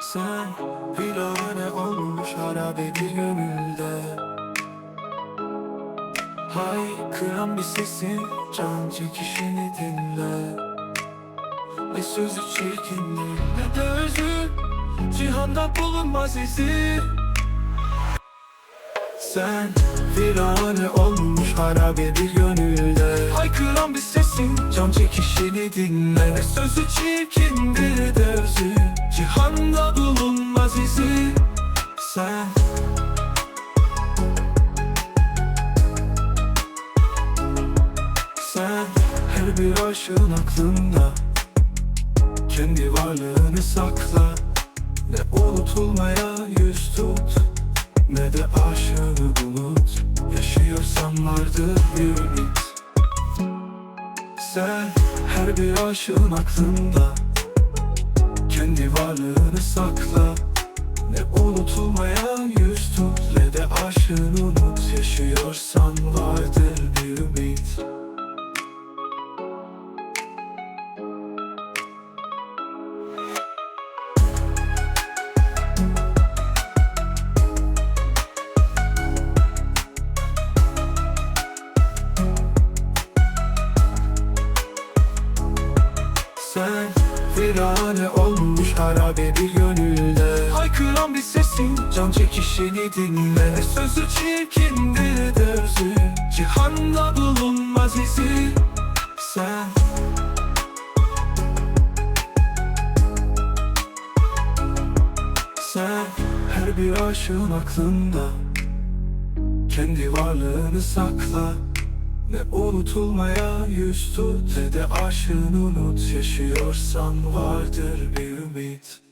Sen virane olmuş harabe bir gönülde. Haykıran bir sesin can çekişini dinle. Ne sözü çirkinliği ne de özü Cihanda bulunmaz izi. Sen virane olmuş harabe bir gönülde. Haykıran bir sesin can çekişini dinle. Ne sözü çirkindir de özü Cihanda bulunmaz izi Sen. Sen her bir aşığın aklında. Kendi varlığını sakla. Ne unutulmaya yüz tut Ne de aşığını unut. Yaşıyorsan vardır bir ümit. Sen her bir aşığın aklında Kendi varlığını sakla. Ne unutulmaya yüz tut Ne de aşığını unut Yaşıyorsan vardır bir ümit. Sen virane olmuş harabe bir gönülde. Haykıran bir sesin can çekişini dinle. Sözü çirkindir de özü Cihanda bulunmaz izi Sen. Sen her bir aşığın aklında. Kendi varlığını sakla ne unutulmaya yüz tut Ne de aşığını unut. Yaşıyorsan vardır bir ümit